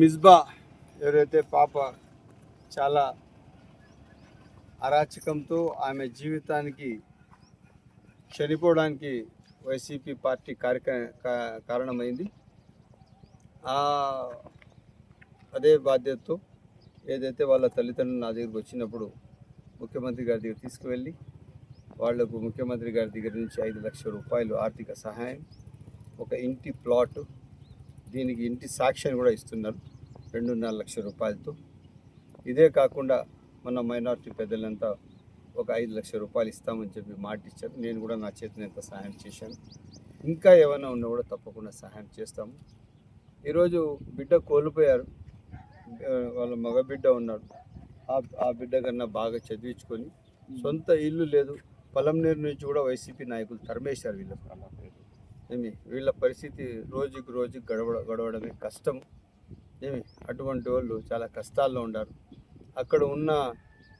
మిస్బా ఎవరైతే పాప చాలా అరాచకంతో ఆమె జీవితానికి చనిపోవడానికి వైసీపీ పార్టీ కార్యక కారణమైంది. ఆ అదే బాధ్యతతో ఏదైతే వాళ్ళ తల్లిదండ్రులు నా దగ్గరికి వచ్చినప్పుడు ముఖ్యమంత్రి గారి దగ్గర తీసుకువెళ్ళి వాళ్ళకు ముఖ్యమంత్రి గారి దగ్గర నుంచి ఐదు లక్షల రూపాయలు ఆర్థిక సహాయం ఒక ఇంటి ప్లాట్ దీనికి ఇంటి సాక్ష్యాన్ని కూడా ఇస్తున్నారు. రెండున్నర లక్షల రూపాయలతో. ఇదే కాకుండా మన మైనారిటీ పెద్దలంతా ఒక ఐదు లక్షల రూపాయలు ఇస్తామని చెప్పి మాట ఇచ్చారు. నేను కూడా నా చేతినంత సహాయం చేశాను? ఇంకా ఏమైనా ఉన్నా కూడా తప్పకుండా సహాయం చేస్తాము. ఈరోజు బిడ్డ కోల్పోయారు. వాళ్ళ మగ బిడ్డ ఉన్నాడు. ఆ ఆ బిడ్డ కన్నా బాగా చదివించుకొని సొంత ఇల్లు లేదు. పొలంనేరు నుంచి కూడా వైసీపీ నాయకులు తరిమేశారు వీళ్ళ ఏమి? వీళ్ళ పరిస్థితి రోజుకి రోజుకి గడవ గడవడమే కష్టం. ఏమి? అటువంటి వాళ్ళు చాలా కష్టాల్లో ఉన్నారు. అక్కడ ఉన్న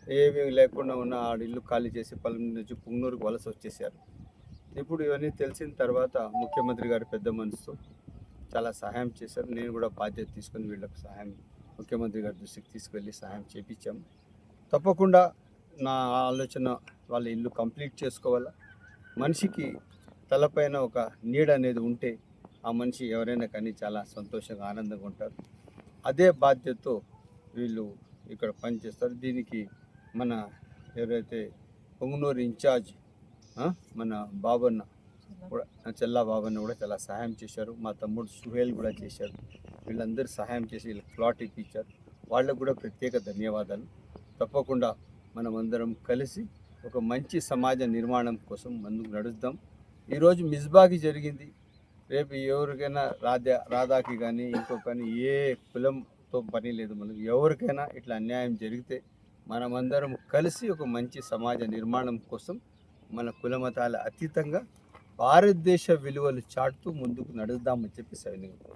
ఏమీ లేకుండా ఉన్న ఆడ ఇల్లు ఖాళీ చేసి పలు నుంచి పుంగనూరుకు వలస వచ్చేసారు. ఇప్పుడు ఇవన్నీ తెలిసిన తర్వాత ముఖ్యమంత్రి గారి పెద్ద మనసుతో చాలా సహాయం చేశారు. నేను కూడా బాధ్యత తీసుకొని వీళ్ళకు సహాయం ముఖ్యమంత్రి గారి దృష్టికి తీసుకెళ్ళి సహాయం చేపించాము. తప్పకుండా నా ఆలోచన వాళ్ళ ఇల్లు కంప్లీట్ చేసుకోవాలా? మనిషికి తలపైన ఒక నీడ అనేది ఉంటే ఆ మనిషి ఎవరైనా కానీ చాలా సంతోషంగా ఆనందంగా ఉంటారు. అదే బాధ్యతతో వీళ్ళు ఇక్కడ పనిచేస్తారు. దీనికి మన ఎవరైతే పొంగునూరు ఇన్ఛార్జ్ మన బాబన్న కూడా చెల్లా బాబన్న కూడా చాలా సహాయం చేశారు. మా తమ్ముడు సుహేల్ కూడా చేశారు. వీళ్ళందరూ సహాయం చేసి వీళ్ళకి ప్లాట్ ఇప్పించారు. వాళ్ళకు కూడా ప్రత్యేక ధన్యవాదాలు. తప్పకుండా మనం అందరం కలిసి ఒక మంచి సమాజ నిర్మాణం కోసం ముందుకు నడుద్దాం. ఈరోజు మిస్బాకి జరిగింది. రేపు ఎవరికైనా రాధా రాధాకి కానీ ఇంకో కానీ ఏ కులంతో పని లేదు మనకు ఎవరికైనా ఇట్లా అన్యాయం జరిగితే మనమందరం కలిసి ఒక మంచి సమాజ నిర్మాణం కోసం మన కులమతాల అతీతంగా భారతదేశ విలువలు చాటుతూ ముందుకు నడుద్దామని చెప్పి సైనికులు